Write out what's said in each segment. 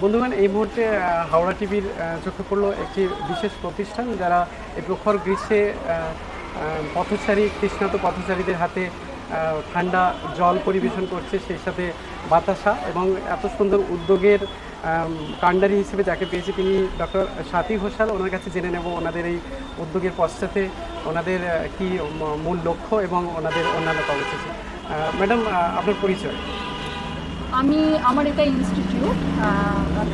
বন্ধুগণ, এই মুহূর্তে হাওড়া টিভির চোখে পড়ল একটি বিশেষ প্রতিষ্ঠান যারা এই প্রখর গ্রীষ্মে পথচারী কৃষ্ণাত পথচারীদের হাতে ঠান্ডা জল পরিবেশন করছে, সেই সাথে বাতাসা এবং এত সুন্দর উদ্যোগের কাণ্ডারি হিসেবে যাকে পেয়েছি তিনি ডক্টর স্বাতী ঘোষাল। ওনার কাছে জেনে নেব ওনাদের এই উদ্যোগের পশ্চাতে ওনাদের কি মূল লক্ষ্য এবং ওনাদের অন্যান্য কর্মসূচি। ম্যাডাম আপনার পরিচয়? আমি, আমার এটা ইনস্টিটিউট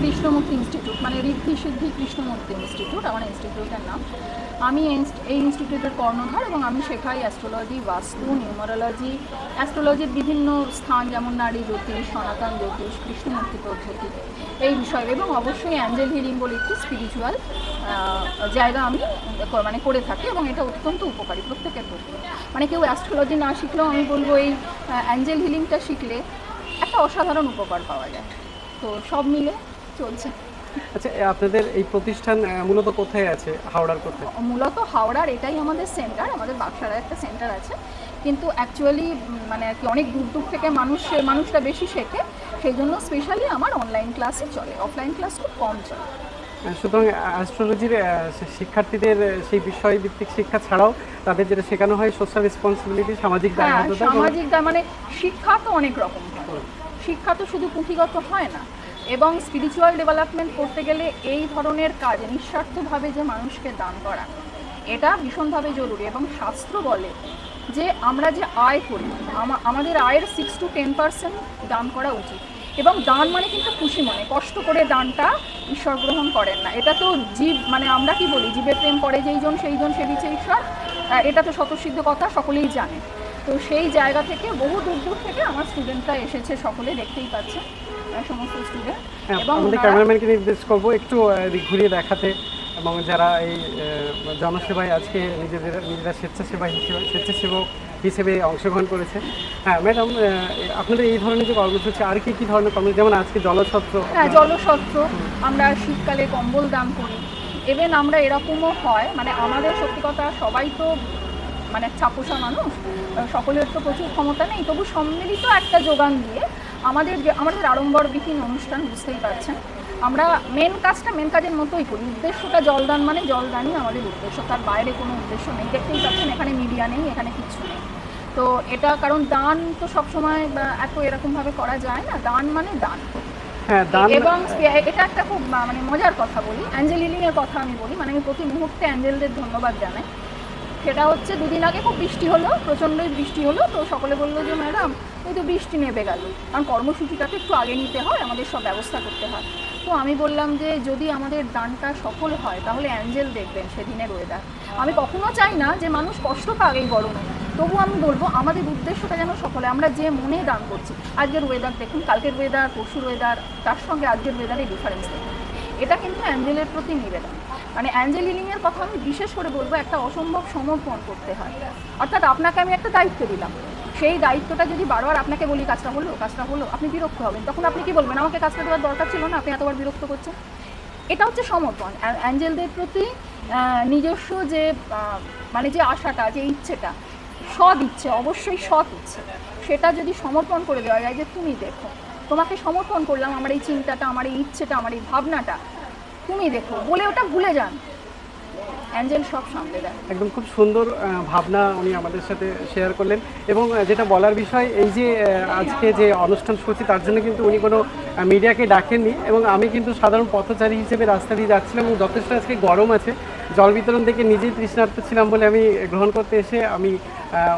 কৃষ্ণমূর্তি ইনস্টিটিউট মানে ঋদ্ধি সিদ্ধি কৃষ্ণমূর্তি ইনস্টিটিউট আমার ইনস্টিটিউটের নাম। আমি এই ইনস্টিটিউটের কর্ণধার এবং আমি শেখাই অ্যাস্ট্রোলজি বাস্তু নিউমারোলজি অ্যাস্ট্রোলজির বিভিন্ন স্থান, যেমন নারী জ্যোতিষ, সনাতন জ্যোতিষ, কৃষ্ণমূর্তি পদ্ধতি এই বিষয়। এবং অবশ্যই অ্যাঞ্জেল হিলিং বলে একটি স্পিরিচুয়াল জায়গা আমি মানে করে থাকি এবং এটা অত্যন্ত উপকারী প্রত্যেকের পক্ষে মানে কেউ অ্যাস্ট্রোলজি না শিখলেও আমি বলব এই অ্যাঞ্জেল হিলিংটা শিখলে একটা অসাধারণ উপকার পাওয়া যায়। তো সব মিলে চলছে। আচ্ছা আপনাদের এই প্রতিষ্ঠান মূলত কোথায় আছে? হাওড়ার কোথায়? মূলত হাওড়ার এটাই আমাদের সেন্টার আমাদের বাক্সার একটা সেন্টার আছে। কিন্তু অ্যাকচুয়ালি মানে আর কি অনেক দূর দূর থেকে মানুষ মানুষটা বেশি শেখে সেই জন্য স্পেশালি আমার অনলাইন ক্লাসই চলে। অফলাইন ক্লাস খুব কম চলে। সুতরাং অ্যাস্ট্রোলজির শিক্ষার্থীদের সেই বিষয়ভিত্তিক শিক্ষা ছাড়াও তাদের যেটা শেখানো হয় সোশ্যাল রেসপন্সিবিলিটি সামাজিক হ্যাঁ দায়বদ্ধতা সামাজিক দা- মানে শিক্ষা তো অনেক রকম হয়। শিক্ষা তো শুধু পুঁথিগত হয় না, এবং স্পিরিচুয়াল ডেভেলপমেন্ট করতে গেলে এই ধরনের কাজ নিঃস্বার্থভাবে যে মানুষকে দান করা, এটা ভীষণভাবে জরুরি। এবং শাস্ত্র বলে যে আমরা যে আয় করি আমাদের আয়ের সিক্স টু টেন পার্সেন্ট দান করা উচিত। এবং দান মানে কিন্তু খুশি মনে, কষ্ট করে দানটা ঈশ্বর গ্রহণ করেন না। এটা তো জীব মানে আমরা কি বলি, জীবের প্রেম করে যেইজন সেইজন সেবিছে ঈশ্বর এটা তো স্বতঃসিদ্ধ কথা, সকলেই জানে। তো সেই জায়গা থেকে বহু দূর দূর থেকে আমার স্টুডেন্টরা এসেছে সকলে দেখতেই পাচ্ছে সমস্ত স্টুডেন্ট হ্যাঁ, এবং আমাদের ক্যামেরাম্যানকে নির্দেশ করব একটু ঘুরিয়ে দেখাতে। এবং যারা এই জনসেবায় আজকে নিজেদের নিজেরা স্বেচ্ছাসেবা হিসেবে স্বেচ্ছাসেবক হিসেবে অংশগ্রহণ করেছে হ্যাঁ ম্যাডাম আপনাদের এই ধরনের যে কর্মসূচি আর কি কি ধরনের কর্ম যেমন আজকে জলছত্র হ্যাঁ জলসত্র আমরা শীতকালে কম্বল দান করি। ইভেন আমরা এরকমও হয় মানে আমাদের সত্যি কথা সবাই তো মানে চাপুষা মানুষ সকলের তো প্রচুর ক্ষমতা নেই তবু সম্মিলিত একটা যোগান দিয়ে আমাদের যে আমাদের আড়ম্বরবিহীন অনুষ্ঠান বুঝতেই পারছেন। আমরা মেন কাজটা মেন কাজের মতোই করি উদ্দেশ্যটা জলদান মানে জলদানই আমাদের উদ্দেশ্য তার বাইরে কোনো উদ্দেশ্য নেই। দেখতেই পাচ্ছেন এখানে মিডিয়া নেই এখানে কিচ্ছু নেই। তো এটা কারণ দান তো সবসময় এত এরকমভাবে করা যায় না দান মানে দান। হ্যাঁ এবং এটা একটা খুব মানে মজার কথা বলি অ্যাঞ্জেল হিলিং এর কথা আমি বলি মানে আমি প্রতি মুহূর্তে অ্যাঞ্জেলদের ধন্যবাদ জানাই। সেটা হচ্ছে দুদিন আগে খুব বৃষ্টি হলো, প্রচণ্ডই বৃষ্টি হলো, তো সকলে বলল যে, ম্যাডাম, এই তো বৃষ্টি নেমে গেল। কারণ কর্মসূচিটাকে একটু আগে নিতে হয়, আমাদের সব ব্যবস্থা করতে হয়। তো আমি বললাম যে, যদি আমাদের দানটা সফল হয়, তাহলে অ্যাঞ্জেল দেখবেন সেদিনের ওয়েদার আমি কখনো চাই না যে, মানুষ কষ্ট পাক এই গরমে। তবু আমি বলব, আমাদের উদ্দেশ্যটা যেন সফল হয়। আমরা যে মনে দান করছি, আজকের ওয়েদার দেখুন, কালকের ওয়েদার পরশুর ওয়েদার তার সঙ্গে আজকের ওয়েদারে ডিফারেন্স দেখুন। এটা কিন্তু অ্যাঞ্জেলের প্রতি নিবেদন। মানে অ্যাঞ্জেল হিলিংয়ের কথা আমি বিশেষ করে বলব, একটা অসম্ভব সমর্পণ করতে হয়। অর্থাৎ আপনাকে আমি একটা দায়িত্ব দিলাম। সেই দায়িত্বটা যদি বারবার আপনাকে বলি, কাজটা হলো কাজটা হলো আপনি বিরক্ত হবেন। তখন আপনি কি বলবেন, আমাকে কাজটা দেওয়ার দরকার ছিল না, আপনি এতবার বিরক্ত করছেন এটা হচ্ছে সমর্পণ। অ্যাঞ্জেলদের প্রতি নিজস্ব যে মানে যে আশাটা, যে ইচ্ছেটা, সৎ ইচ্ছে, অবশ্যই সৎ ইচ্ছে, সেটা যদি সমর্পণ করে দেওয়া যায়, যে তুমি দেখো, তোমাকে সমর্পণ করলাম, আমার এই চিন্তাটা, আমার এই ইচ্ছেটা, আমার এই ভাবনাটা তুমি দেখো, বলে ওটা ভুলে যান। অ্যাঞ্জেল সব দেয়। একদম খুব সুন্দর ভাবনা উনি আমাদের সাথে শেয়ার করলেন। এবং যেটা বলার বিষয়, এই যে আজকে যে অনুষ্ঠান সূচি তার জন্য কিন্তু উনি কোনো মিডিয়াকে ডাকেননি। এবং আমি কিন্তু সাধারণ পথচারী হিসেবে রাস্তা দিয়ে যাচ্ছিলাম এবং যথেষ্ট আজকে গরম আছে। জল বিতরণ থেকে নিজেই তৃষ্ণার্ত ছিলাম বলে আমি গ্রহণ করতে এসে আমি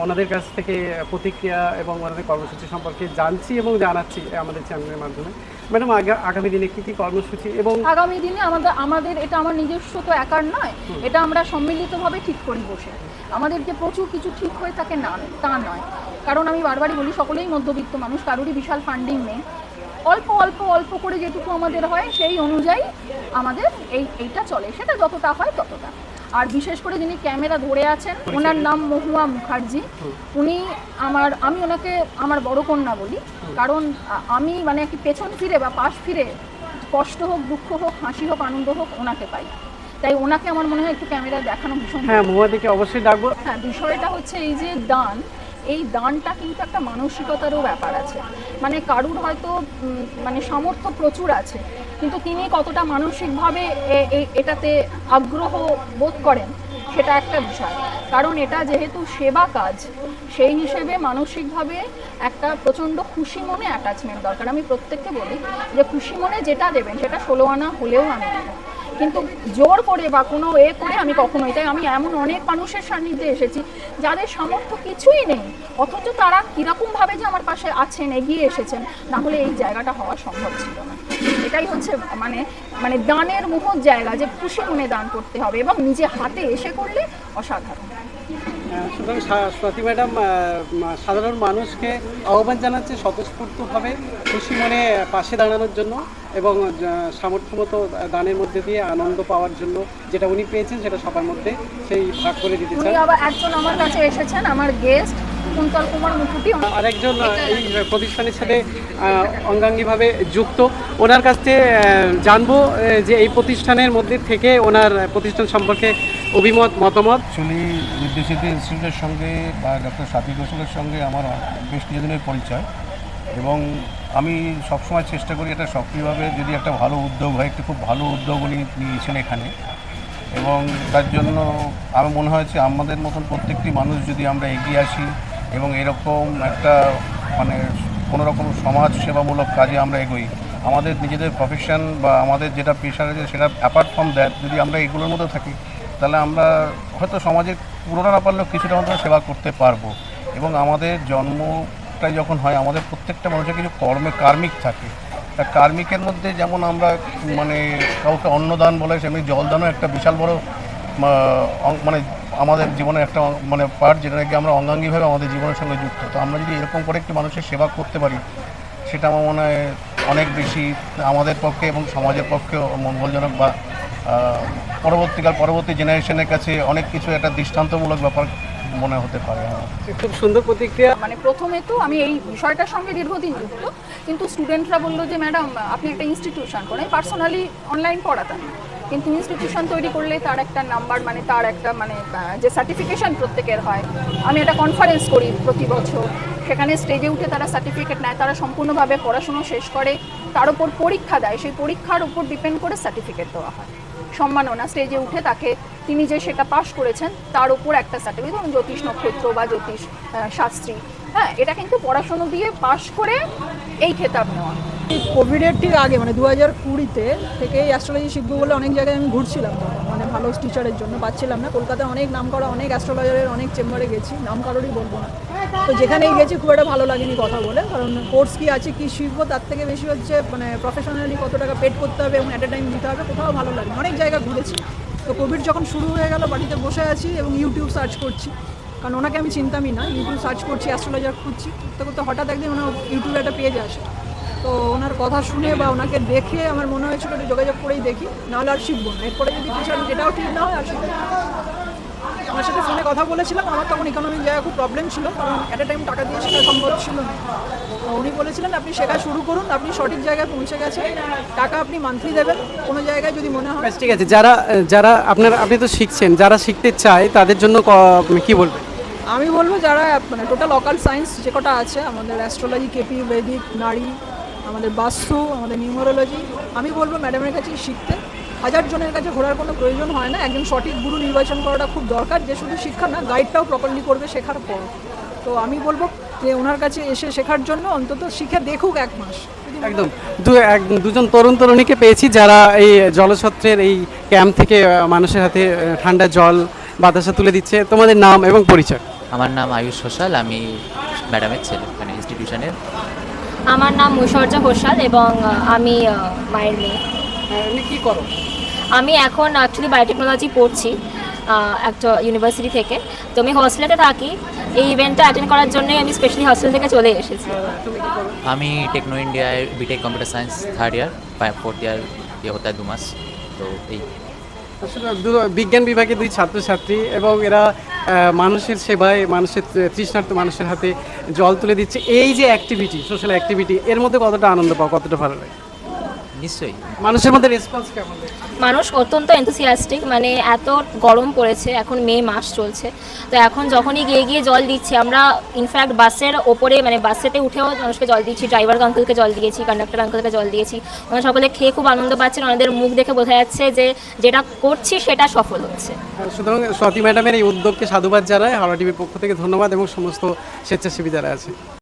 ওনাদের কাছ থেকে প্রতিক্রিয়া এবং ওনাদের কর্মসূচি সম্পর্কে জানছি এবং জানাচ্ছি আমাদের চ্যানেলের মাধ্যমে। ম্যাডাম আগামী দিনে কী কী কর্মসূচি এবং আগামী দিনে আমাদের আমাদের এটা আমার নিজস্ব তো একার নয় এটা আমরা সম্মিলিতভাবে ঠিক করি বসে। আমাদের যে প্রচুর কিছু ঠিক হয়ে থাকে না তা নয়। কারণ আমি বারবারই বলি সকলেই মধ্যবিত্ত মানুষ কারোরই বিশাল ফান্ডিং নেই। অল্প অল্প অল্প করে যেটুকু আমাদের হয় সেই অনুযায়ী আমাদের এই এইটা চলে। সেটা যতটা হয় ততটা। আর বিশেষ করে যিনি ক্যামেরা ধরে আছেন ওনার নাম মহুয়া মুখার্জি। উনি আমার আমি ওনাকে আমার বড় কন্যা বলি। কারণ আমি মানে কি পেছন ফিরে বা পাশ ফিরে কষ্ট হোক দুঃখ হোক হাসি হোক আনন্দ হোক ওনাকে পাই। তাই ওনাকে আমার মনে হয় একটু ক্যামেরা দেখানো ভীষণ হ্যাঁ মহুয়াদিকে অবশ্যই ডাকবো। হ্যাঁ বিষয়টা হচ্ছে এই যে দান এই দানটা কিন্তু একটা মানসিকতারও ব্যাপার আছে। মানে কারুর হয়তো মানে সামর্থ্য প্রচুর আছে, কিন্তু তিনি কতটা মানসিকভাবে এটাতে আগ্রহ বোধ করেন সেটা একটা বিষয়। কারণ এটা যেহেতু সেবা কাজ, সেই হিসেবে মানসিকভাবে একটা প্রচণ্ড খুশি মনে অ্যাটাচমেন্ট দরকার। আমি প্রত্যেককে বলি যে খুশি মনে যেটা দেবেন সেটা ষোলো আনা হলেও আমি দেবো। কিন্তু জোর করে বা কোনো এ করে আমি কখনোই, তাই আমি এমন অনেক মানুষের সান্নিধ্যে এসেছি যাদের সামর্থ্য কিছুই নেই, অথচ তারা কীরকমভাবে যে আমার পাশে আছেন, এগিয়ে এসেছেন, না হলে এই জায়গাটা হওয়া সম্ভব ছিল না। এটাই হচ্ছে মানে মানে দানের মুহূর্ত জায়গা যে খুশি মনে দান করতে হবে এবং নিজে হাতে এসে করলে অসাধারণ। সুতরাং সা- স্বাতী ম্যাডাম সাধারণ মানুষকে আহ্বান জানাচ্ছে স্বতঃস্ফূর্তভাবে খুশি মনে পাশে দাঁড়ানোর জন্য। এবং আহ, সামর্থ্য মতো দানের মধ্যে দিয়ে আনন্দ পাওয়ার জন্য যেটা উনি পেয়েছেন সেটা সবার মধ্যে সেই ভাগ করে দিতে উনি চান। আবার একজন আমার কাছে এসেছেন আমার গেস্ট কুন্তল কুমার মুকুটি আরেকজন এই প্রতিষ্ঠানের সাথে অঙ্গাঙ্গিভাবে যুক্ত। ওনার কাছ থেকে জানব যে এই প্রতিষ্ঠানের মধ্যে থেকে ওনার প্রতিষ্ঠান সম্পর্কে অভিমত মতামত। অ্যাকচুয়ালি বিদ্যাসিদ্ধি ইনস্টিটিউটের সঙ্গে বা ডক্টর স্বাতী ঘোষালের সঙ্গে আমার বেশ কিছুদিনের পরিচয় এবং আমি সবসময় চেষ্টা করি এটা সক্রিয়ভাবে যদি একটা ভালো উদ্যোগ হয়, একটি খুব ভালো উদ্যোগ উনি নিয়েছেন এখানে। এবং তার জন্য আমার মনে হয়েছে আমাদের মতন প্রত্যেকটি মানুষ যদি আমরা এগিয়ে আসি এবং এরকম একটা মানে কোনো রকম সমাজ সেবামূলক কাজে আমরা এগোই, আমাদের নিজেদের প্রফেশন বা আমাদের যেটা পেশা রয়েছে সেটা অ্যাপার্ট ফ্রম দ্যাট যদি আমরা এগুলোর মধ্যে থাকি, তাহলে আমরা হয়তো সমাজের পুরোটা না পারলেও কিছুটা অন্তত সেবা করতে পারব। এবং আমাদের জন্মটাই যখন হয়, আমাদের প্রত্যেকটা মানুষের কিছু কর্মে কার্মিক থাকে। তা কার্মিকের মধ্যে যেমন আমরা মানে কাউকে অন্নদান বলে, সেমনি জলদানও একটা বিশাল বড় মানে আমাদের জীবনের একটা মানে পার্ট যেটা নাকি আমরা অঙ্গাঙ্গিভাবে আমাদের জীবনের সঙ্গে যুক্ত। তো আমরা যদি এরকম করে একটি মানুষের সেবা করতে পারি, সেটা আমার মনে হয় অনেক বেশি আমাদের পক্ষে এবং সমাজের পক্ষে মঙ্গলজনক বা পরবর্তীকাল, পরবর্তী জেনারেশনের কাছে অনেক কিছু একটা দৃষ্টান্তমূলক ব্যাপার মনে হতে পারে আমার। খুব সুন্দর প্রতিক্রিয়া। মানে প্রথমে তো আমি এই বিষয়টার সঙ্গে দীর্ঘদিন যুক্ত কিন্তু স্টুডেন্টরা বলল যে ম্যাডাম আপনি একটা ইনস্টিটিউশন করেন। পার্সোনালি অনলাইন পড়াতাম। কিন্তু ইনস্টিটিউশন তৈরি করলে তার একটা নাম্বার মানে তার একটা মানে যে সার্টিফিকেশন প্রত্যেকের হয়। আমি একটা কনফারেন্স করি প্রতি বছর। সেখানে স্টেজে উঠে তারা সার্টিফিকেট নেয় তারা সম্পূর্ণভাবে পড়াশুনো শেষ করে। তার উপর পরীক্ষা দেয়। সেই পরীক্ষার উপর ডিপেন্ড করে সার্টিফিকেট দেওয়া হয়। সম্মাননা স্টেজে উঠে তাকে তিনি যে সেটা পাশ করেছেন, তার উপর একটা সার্টিফিকেট ধরুন জ্যোতিষ নক্ষত্র বা জ্যোতিষ শাস্ত্রী। হ্যাঁ এটা কিন্তু পড়াশুনো দিয়ে পাশ করে এই খেতাব নেওয়া। কোভিডের ঠিক আগে মানে দু হাজার কুড়িতে থেকেই অ্যাস্ট্রোলজি শিখব বলে অনেক জায়গায় আমি ঘুরছিলাম। ভালো টিচারের জন্য। পাচ্ছিলাম না। কলকাতায় অনেক নাম করা অনেক অ্যাস্ট্রোলজারের অনেক চেম্বারে গেছি। নাম কারোরই বলব না। তো যেখানেই গেছি, খুব একটা ভালো লাগেনি কথা বলে। কারণ কোর্স কী আছে, কী শিখব, তার থেকে বেশি হচ্ছে মানে প্রফেশনালি কত টাকা পেড করতে হবে এবং অ্যাট এ টাইম দিতে হবে, কোথাও ভালো লাগে অনেক জায়গা ঘুরেছি। তো কোভিড যখন শুরু হয়ে গেল, বাড়িতে বসে আছি এবং ইউটিউব সার্চ করছি। কারণ ওনাকে আমি চিনতামই না। ইউটিউব সার্চ করছি অ্যাস্ট্রোলজার খুঁজছি। করতে করতে হঠাৎ একদিন ওনার ইউটিউবে একটা পেজ আসে। তো ওনার কথা শুনে বা ওনাকে দেখে আমার মনে হয়েছিল একটু যোগাযোগ করেই দেখি নাহলে আর শিখব না। এরপরে যদি টিচার এটাও ঠিক না হয় আর শিখব। আমার সাথে ফোনে কথা বলেছিলাম আমার তখন ইকোনমিক জায়গায় খুব প্রবলেম ছিল কারণ অ্যাট এ টাইম টাকা দিয়ে শেখা সম্ভব ছিল না। উনি বলেছিলেন আপনি শেখা শুরু করুন আপনি সঠিক জায়গায় পৌঁছে গেছেন টাকা আপনি মান্থলি দেবেন কোনো জায়গায় যদি মনে হয় ঠিক আছে যারা যারা আপনার আপনি তো শিখছেন যারা শিখতে চায় তাদের জন্য ক- কি বলবেন? আমি বলব যারা মানে টোটাল অকাল সায়েন্স যে কটা আছে আমাদের অ্যাস্ট্রোলজি কেপি বৈদিক নারী আমাদের বাস্তু আমাদের নিউমোরোলজি আমি বলব ম্যাডামের কাছে শিখতে। হাজার জনের কাছে ঘোরার কোনো প্রয়োজন হয় না একজন সঠিক গুরু নির্বাচন করাটা খুব দরকার যে শুধু শিক্ষা না গাইডটাও প্রপারলি করবে শেখার পর। তো আমি বলব যে ওনার কাছে এসে শেখার জন্য অন্তত শিখে দেখুক এক মাস। একদম। দু এক দুজন তরুণ তরুণীকে পেয়েছি যারা এই জলছত্রের এই ক্যাম্প থেকে মানুষের হাতে ঠান্ডা জল বাতাসা তুলে দিচ্ছে। তোমাদের নাম এবং পরিচয়। আমার নাম আয়ুষ ঘোষাল আমি ম্যাডামের ছেলে মানে ইনস্টিটিউশনের আমার নাম ঐশ্বর্যা ঘোষাল এবং আমি মায়ের মেয়ে। কি করো? আমি এখন অ্যাকচুয়ালি বায়োটেকনোলজি পড়ছি একটা ইউনিভার্সিটি থেকে। তো আমি হস্টেলেতে থাকি। এই ইভেন্টটা অ্যাটেন্ড করার জন্যই আমি স্পেশালি হস্টেল থেকে চলে এসেছি। আমি টেকনো ইন্ডিয়ায় BTech computer science third year fourth year ইয়ে হতে দু মাস। তো এই। বিজ্ঞান বিভাগে দুই ছাত্রছাত্রী এবং এরা মানুষের সেবায়, মানুষের তৃষ্ণার্থ মানুষের হাতে জল তুলে দিচ্ছে। এই যে অ্যাক্টিভিটি সোশ্যাল অ্যাক্টিভিটি এর মধ্যে কতটা আনন্দ পাও, কতটা ভালো লাগে? নিশ্চয়ই। মানুষের মধ্যে রেসপন্স কেমন মানুষ অত্যন্ত এনথুসিয়াস্টিক মানে এত গরম পড়েছে এখন মে মাস চলছে। তো এখন যখনই গিয়ে গিয়ে জল দিচ্ছি আমরা ইনফ্যাক্ট বাসের ওপরে মানে বাসেতে উঠেও মানুষকে জল দিচ্ছি ড্রাইভার আঙ্কেলকে জল দিয়েছি কন্ডাক্টর আঙ্কেলকে জল দিয়েছি। ওনারা সকলে খেয়ে খুব আনন্দ পাচ্ছেন ওনাদের মুখ দেখে বোঝা যাচ্ছে যে যেটা করছি সেটা সফল হচ্ছে। সুতরাং স্বাতি ম্যাডামের এই উদ্যোগকে সাধুবাদ জানায় হাওড়া টিভির পক্ষ থেকে ধন্যবাদ এবং সমস্ত স্বেচ্ছাসেবী যারা আছে।